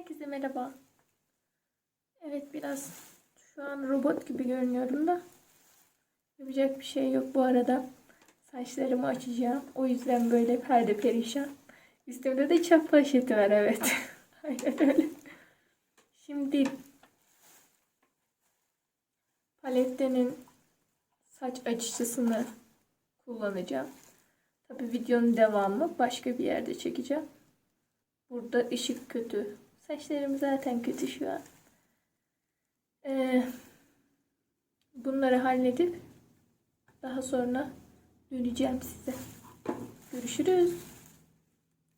Herkese merhaba. Evet biraz şu an robot gibi görünüyorum da yapacak bir şey yok bu arada. Saçlarımı açacağım. O yüzden böyle perde perişan. Üstümde de çöp poşeti var evet. Aynen öyle. Şimdi palettenin saç açıcısını kullanacağım. Tabi videonun devamı başka bir yerde çekeceğim. Burada ışık kötü. Saçlarım zaten kötü şu an. Ee, bunları halledip daha sonra döneceğim size. Görüşürüz.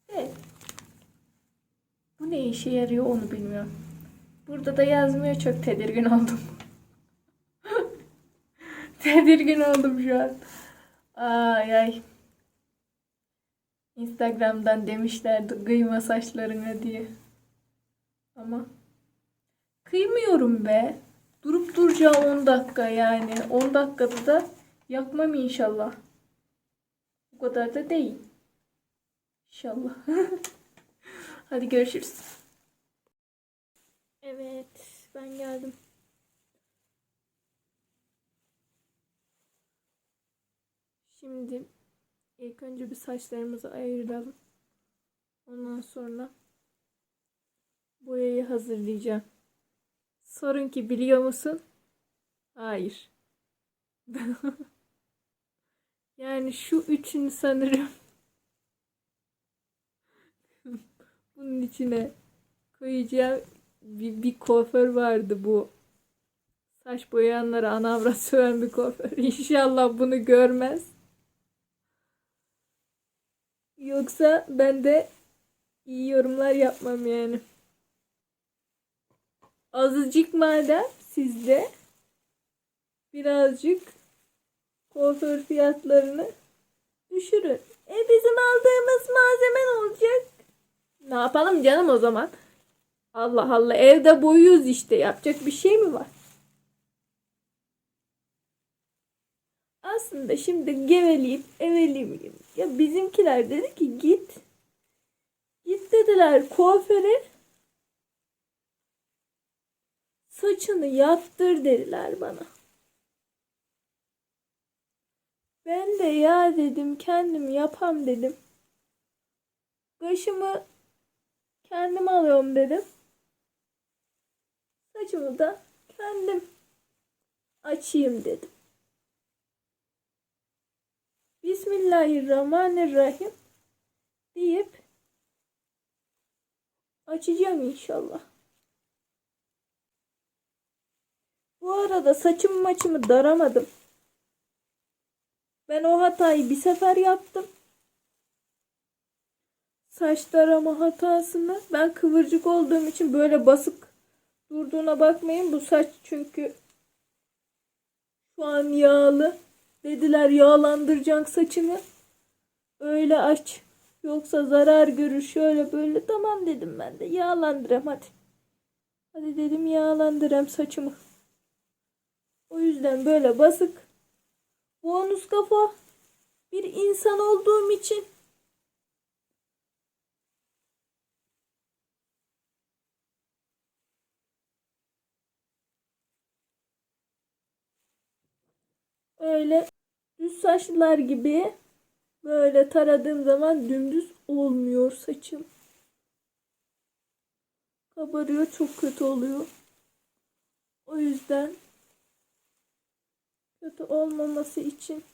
Evet. Bu ne işe yarıyor onu bilmiyorum. Burada da yazmıyor çok tedirgin oldum. tedirgin oldum şu an. Ay ay. Instagram'dan demişlerdi kıyma saçlarına diye. Ama kıymıyorum be. Durup duracağı 10 dakika yani. 10 dakikada da yakmam inşallah. Bu kadar da değil. İnşallah. Hadi görüşürüz. Evet, ben geldim. Şimdi ilk önce bir saçlarımızı ayıralım. Ondan sonra boyayı hazırlayacağım. Sorun ki biliyor musun? Hayır. yani şu üçünü sanırım bunun içine koyacağım bir, bir kuaför vardı bu. Saç boyayanlara anavra söven bir kuaför. İnşallah bunu görmez. Yoksa ben de iyi yorumlar yapmam yani. Azıcık madem sizde birazcık kuaför fiyatlarını düşürün. E bizim aldığımız malzeme ne olacak? Ne yapalım canım o zaman? Allah Allah evde boyuyoruz işte yapacak bir şey mi var? Aslında şimdi geveleyip eveleyim. Ya bizimkiler dedi ki git. Git dediler kuaföre. Saçını yaptır dediler bana. Ben de ya dedim kendim yapam dedim. Kaşımı kendim alıyorum dedim. Saçımı da kendim açayım dedim. Bismillahirrahmanirrahim deyip açacağım inşallah. Bu arada saçımı maçımı daramadım. Ben o hatayı bir sefer yaptım. Saç darama hatasını ben kıvırcık olduğum için böyle basık durduğuna bakmayın. Bu saç çünkü şu an yağlı. Dediler yağlandıracaksın saçını. Öyle aç. Yoksa zarar görür şöyle böyle. Tamam dedim ben de. Yağlandırem hadi. Hadi dedim yağlandırem saçımı. O yüzden böyle basık. Bonus kafa. Bir insan olduğum için öyle düz saçlılar gibi böyle taradığım zaman dümdüz olmuyor saçım. Kabarıyor çok kötü oluyor. O yüzden kötü olmaması için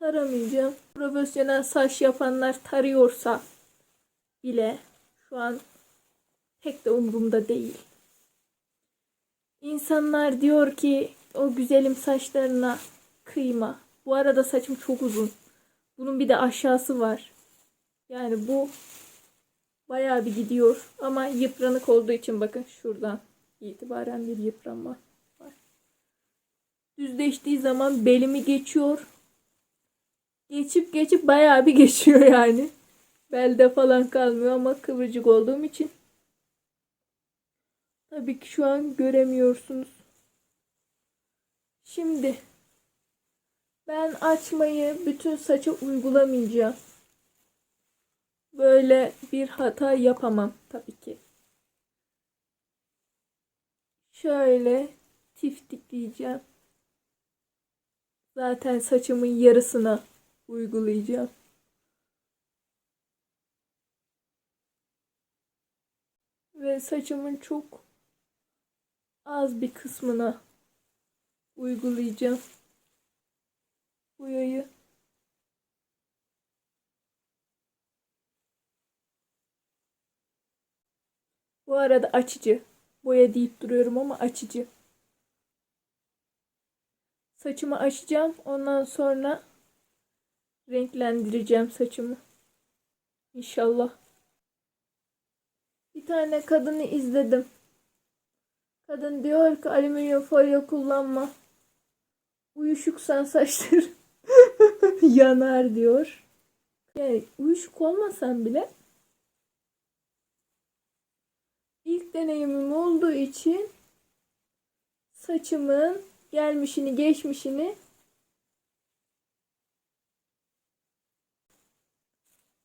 taramayacağım. Profesyonel saç yapanlar tarıyorsa bile şu an pek de umurumda değil. İnsanlar diyor ki o güzelim saçlarına kıyma. Bu arada saçım çok uzun. Bunun bir de aşağısı var. Yani bu bayağı bir gidiyor. Ama yıpranık olduğu için bakın şuradan itibaren bir yıpranma. Düzleştiği zaman belimi geçiyor. Geçip geçip bayağı bir geçiyor yani. Belde falan kalmıyor ama kıvırcık olduğum için Tabii ki şu an göremiyorsunuz. Şimdi ben açmayı bütün saça uygulamayacağım. böyle bir hata yapamam tabii ki. Şöyle tiftikleyeceğim. Zaten saçımın yarısına uygulayacağım. Ve saçımın çok az bir kısmına uygulayacağım. Boyayı. Bu arada açıcı. Boya deyip duruyorum ama açıcı. Saçımı açacağım. Ondan sonra renklendireceğim saçımı. İnşallah. Bir tane kadını izledim. Kadın diyor ki alüminyum folyo kullanma. Uyuşuksan saçların yanar diyor. Yani uyuşuk olmasam bile ilk deneyimim olduğu için saçımın gelmişini geçmişini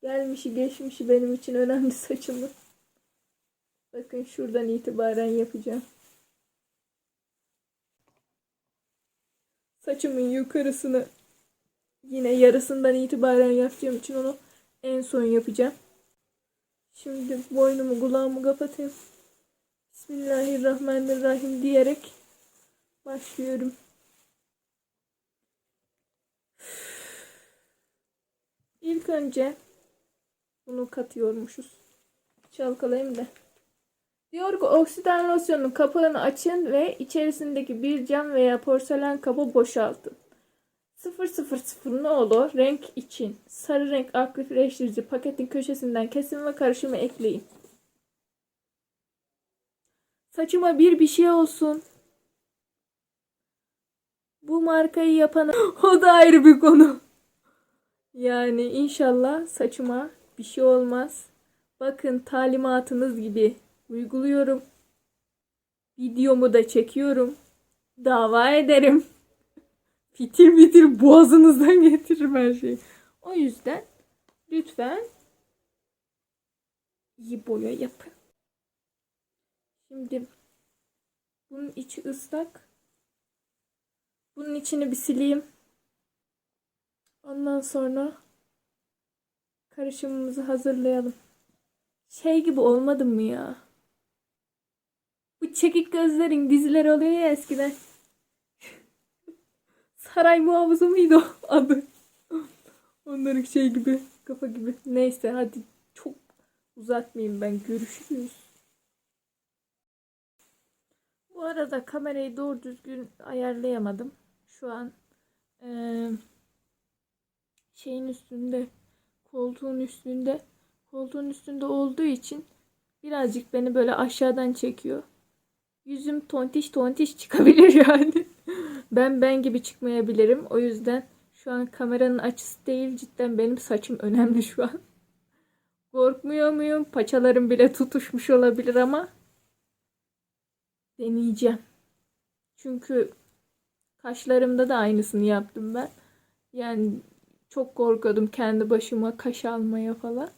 gelmişi geçmişi benim için önemli saçımın. Bakın şuradan itibaren yapacağım. Saçımın yukarısını yine yarısından itibaren yapacağım için onu en son yapacağım. Şimdi boynumu kulağımı kapatayım. Bismillahirrahmanirrahim diyerek başlıyorum. İlk önce bunu katıyormuşuz. Çalkalayayım da. Diyor ki oksidan losyonun kapağını açın ve içerisindeki bir cam veya porselen kabı boşaltın. 000 ne olur? Renk için. Sarı renk aktifleştirici paketin köşesinden kesin ve karışımı ekleyin. Saçıma bir bir şey olsun. Bu markayı yapan o da ayrı bir konu. Yani inşallah saçıma bir şey olmaz. Bakın talimatınız gibi uyguluyorum. Videomu da çekiyorum. Dava ederim. Fitil fitil boğazınızdan getiririm her şeyi. O yüzden lütfen iyi boya yapın. Şimdi bunun içi ıslak. Bunun içini bir sileyim. Ondan sonra karışımımızı hazırlayalım. Şey gibi olmadı mı ya? Bu çekik gözlerin dizileri oluyor ya eskiden. Saray muhafızı mıydı o adı? Onların şey gibi, kafa gibi. Neyse hadi çok uzatmayayım ben. Görüşürüz. Bu arada kamerayı doğru düzgün ayarlayamadım. Şu an eee, şeyin üstünde, koltuğun üstünde, koltuğun üstünde olduğu için birazcık beni böyle aşağıdan çekiyor. Yüzüm tontiş tontiş çıkabilir yani. ben ben gibi çıkmayabilirim. O yüzden şu an kameranın açısı değil cidden benim saçım önemli şu an. Korkmuyor muyum? Paçalarım bile tutuşmuş olabilir ama deneyeceğim. Çünkü kaşlarımda da aynısını yaptım ben. Yani çok korkuyordum kendi başıma kaş almaya falan.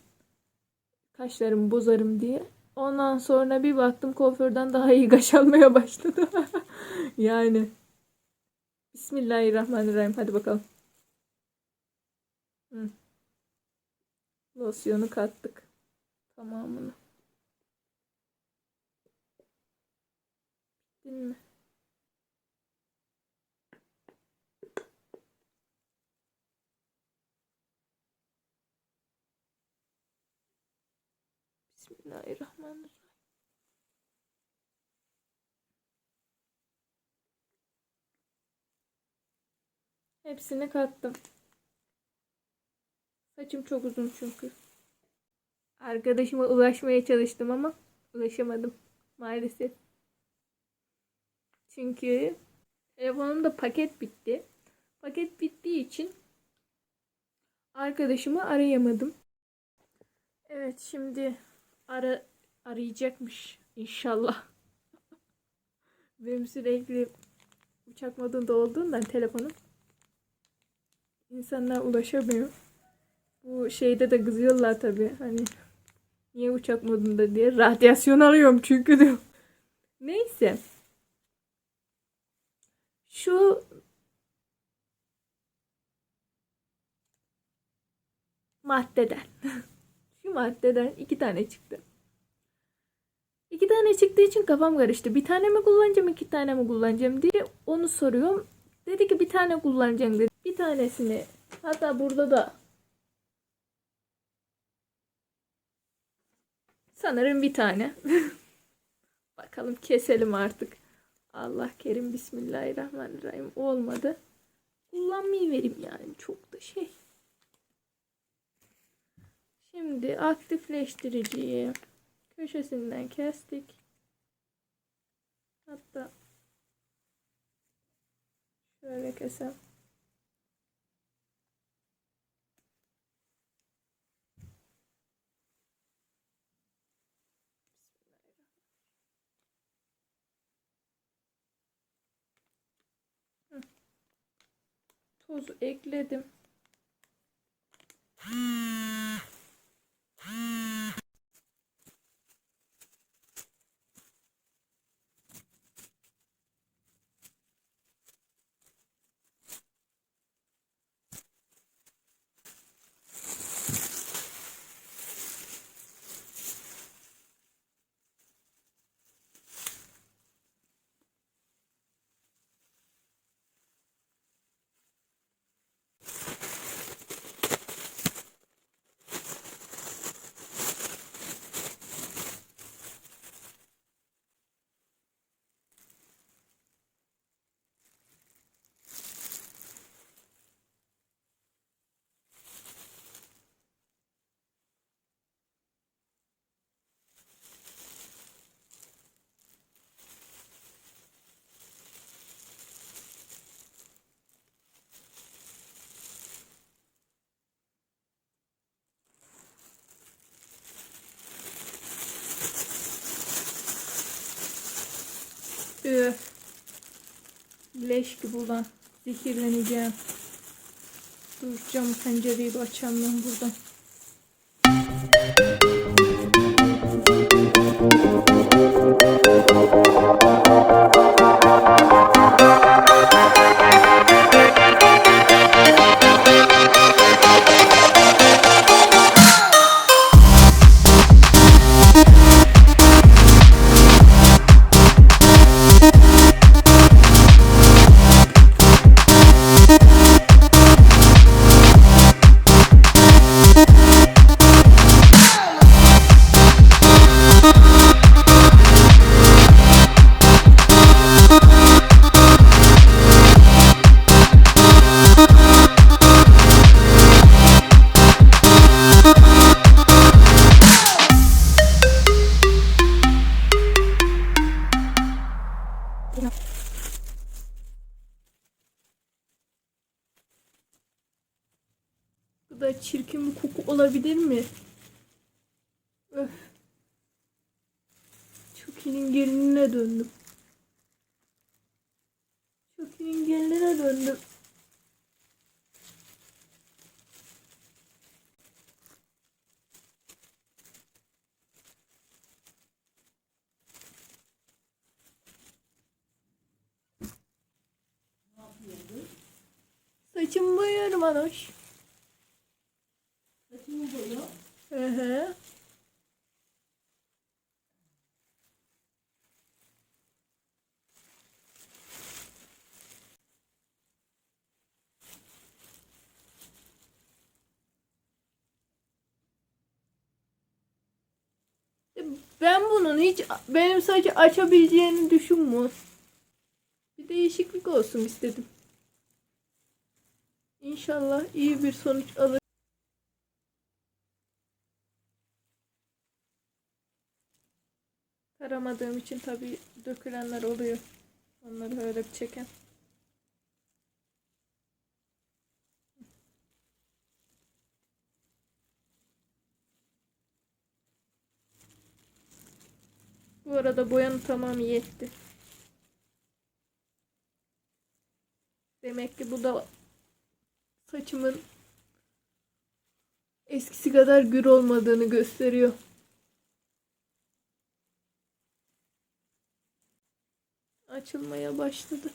Kaşlarımı bozarım diye. Ondan sonra bir baktım kuaförden daha iyi kaş almaya başladı. yani. Bismillahirrahmanirrahim. Hadi bakalım. Hı. Losyonu kattık. Tamamını. Değil mi? Bismillahirrahmanirrahim. Hepsini kattım. Saçım çok uzun çünkü. Arkadaşıma ulaşmaya çalıştım ama ulaşamadım maalesef. Çünkü telefonumda paket bitti. Paket bittiği için arkadaşımı arayamadım. Evet şimdi ara arayacakmış inşallah. Benim sürekli uçak modunda olduğundan telefonum insanlar ulaşamıyor. Bu şeyde de kızıyorlar tabii. Hani niye uçak modunda diye. Radyasyon alıyorum çünkü diyor. Neyse. Şu maddeden. Maddeden iki tane çıktı. İki tane çıktığı için kafam karıştı. Bir tane mi kullanacağım, iki tane mi kullanacağım diye onu soruyorum. Dedi ki bir tane kullanacağım dedi. Bir tanesini hatta burada da sanırım bir tane. Bakalım keselim artık. Allah kerim Bismillahirrahmanirrahim olmadı. Kullanmayı vereyim yani çok da şey. Şimdi aktifleştiriciyi köşesinden kestik. Hatta şöyle kesem. Tozu ekledim. Üf. Leş gibi ulan. Zehirleneceğim. Dur cam pencereyi açamıyorum buradan. Mi? Öf. Chucky'nin gelinine döndüm. Chucky'nin gelinine döndüm. Saçımı boyuyorum Anoş. Saçımı boyu. Hı hı. Ben bunun hiç benim saçı açabileceğini düşünmüyorum. Bir değişiklik olsun istedim. İnşallah iyi bir sonuç alır. Taramadığım için tabii dökülenler oluyor. Onları öyle bir çeken. Bu arada boyanın tamamı yetti. Demek ki bu da saçımın eskisi kadar gür olmadığını gösteriyor. Açılmaya başladı.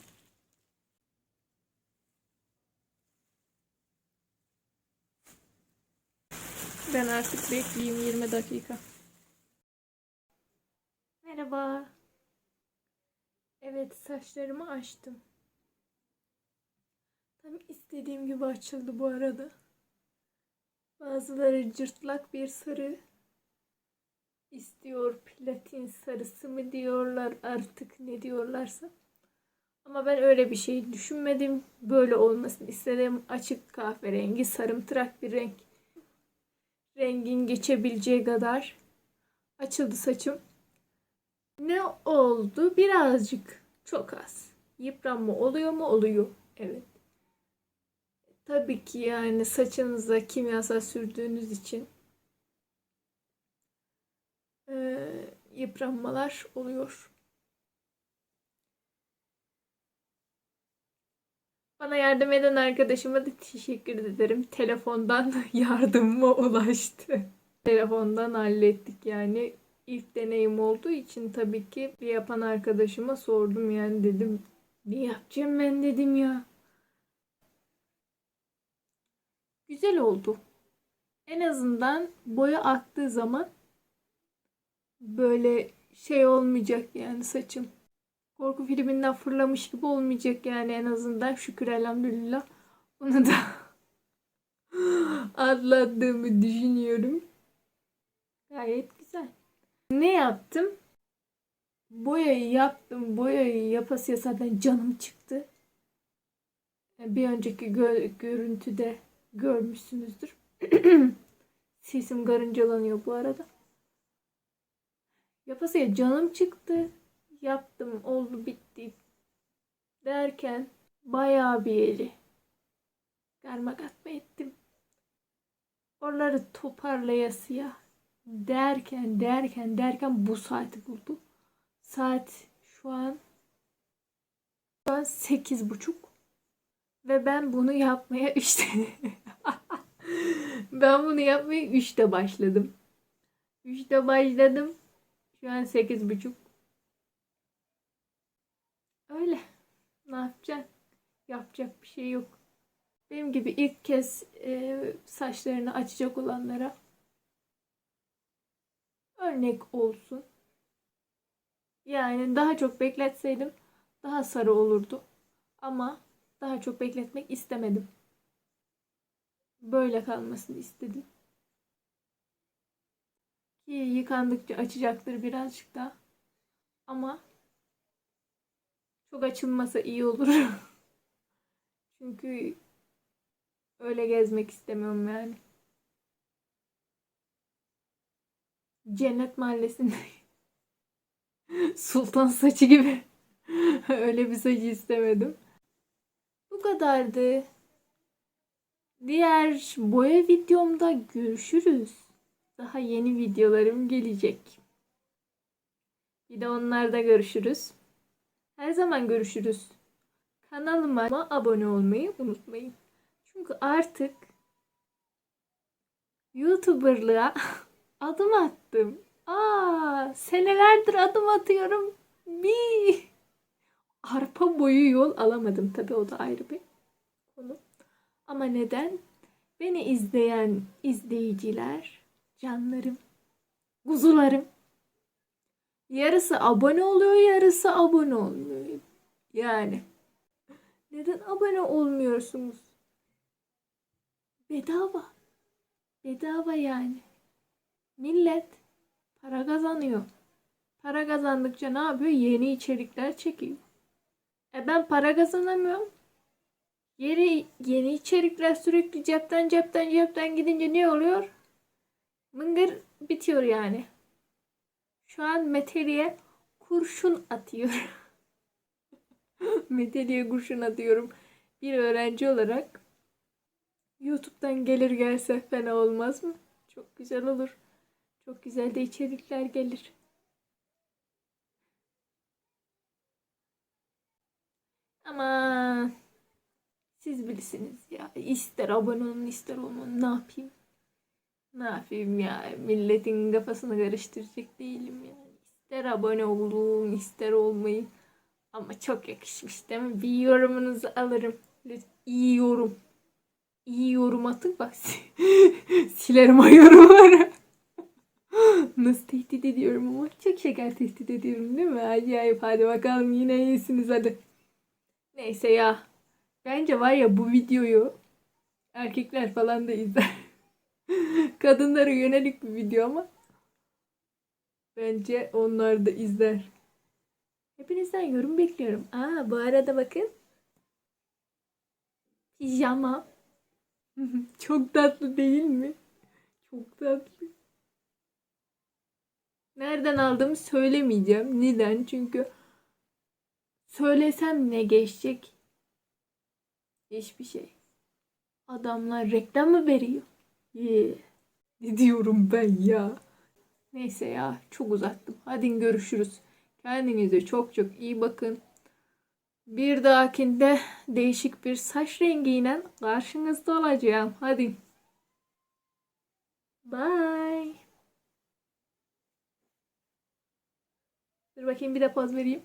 Ben artık bekleyeyim 20 dakika. Merhaba. Evet saçlarımı açtım. Tam istediğim gibi açıldı bu arada. Bazıları cırtlak bir sarı istiyor. Platin sarısı mı diyorlar artık ne diyorlarsa. Ama ben öyle bir şey düşünmedim. Böyle olmasını istedim. Açık kahverengi, sarımtırak bir renk. Rengin geçebileceği kadar açıldı saçım. Ne oldu? Birazcık. Çok az. Yıpranma oluyor mu? Oluyor. Evet. Tabii ki yani saçınıza kimyasal sürdüğünüz için eee, yıpranmalar oluyor. Bana yardım eden arkadaşıma da teşekkür ederim. Telefondan yardımıma ulaştı. Telefondan hallettik yani. İlk deneyim olduğu için tabii ki bir yapan arkadaşıma sordum yani dedim. Ne yapacağım ben dedim ya. Güzel oldu. En azından boya aktığı zaman böyle şey olmayacak yani saçım. Korku filminden fırlamış gibi olmayacak yani en azından şükür elhamdülillah. Bunu da atlattığımı düşünüyorum. Gayet güzel. Ne yaptım? Boyayı yaptım. Boyayı yapasıya zaten canım çıktı. Bir önceki gö- görüntüde görmüşsünüzdür. Sesim karıncalanıyor bu arada. Yapasıya canım çıktı. Yaptım, oldu, bitti. Derken bayağı bir eli karmak atma ettim. Oraları toparlayasıya derken derken derken bu saati buldu. Saat şu an şu an sekiz buçuk ve ben bunu yapmaya üçte ben bunu yapmaya üçte başladım. Üçte başladım. Şu an sekiz buçuk. Öyle. Ne yapacaksın? Yapacak bir şey yok. Benim gibi ilk kez e, saçlarını açacak olanlara örnek olsun. Yani daha çok bekletseydim daha sarı olurdu. Ama daha çok bekletmek istemedim. Böyle kalmasını istedim. Ki yıkandıkça açacaktır birazcık daha. Ama çok açılmasa iyi olur. Çünkü öyle gezmek istemiyorum yani. Cennet Mahallesi'nde sultan saçı gibi öyle bir saçı istemedim. Bu kadardı. Diğer boya videomda görüşürüz. Daha yeni videolarım gelecek. Bir de onlarda görüşürüz. Her zaman görüşürüz. Kanalıma abone olmayı unutmayın. Çünkü artık YouTuber'lığa adım attım. Aa, senelerdir adım atıyorum. Bir arpa boyu yol alamadım. Tabii o da ayrı bir konu. Ama neden? Beni izleyen izleyiciler, canlarım, kuzularım. Yarısı abone oluyor, yarısı abone olmuyor. Yani. Neden abone olmuyorsunuz? Bedava. Bedava yani. Millet para kazanıyor. Para kazandıkça ne yapıyor? Yeni içerikler çekiyor. E ben para kazanamıyorum. Yeni, yeni içerikler sürekli cepten cepten cepten gidince ne oluyor? Mıngır bitiyor yani. Şu an Meteli'ye kurşun atıyor. Meteli'ye kurşun atıyorum. Bir öğrenci olarak YouTube'dan gelir gelse fena olmaz mı? Çok güzel olur. Çok güzel de içerikler gelir. Ama siz bilirsiniz ya. İster abone olun ister olmayın ne yapayım. Ne yapayım ya milletin kafasını karıştıracak değilim yani. İster abone olun ister olmayın. Ama çok yakışmış değil mi? Bir yorumunuzu alırım. Lütfen iyi yorum. İyi yorum atın bak. Silerim o yorumları. Nasıl tehdit ediyorum ama çok şeker tehdit ediyorum değil mi? Acayip hadi bakalım yine iyisiniz hadi. Neyse ya. Bence var ya bu videoyu erkekler falan da izler. Kadınlara yönelik bir video ama bence onlar da izler. Hepinizden yorum bekliyorum. Aa bu arada bakın. Pijama. Çok tatlı değil mi? Çok tatlı. Nereden aldığımı söylemeyeceğim. Neden? Çünkü söylesem ne geçecek? Hiçbir şey. Adamlar reklam mı veriyor? Yeah. Ne diyorum ben ya? Neyse ya çok uzattım. Hadi görüşürüz. Kendinize çok çok iyi bakın. Bir dahakinde değişik bir saç rengiyle karşınızda olacağım. Hadi. Bye. Dur bakayım bir de poz vereyim.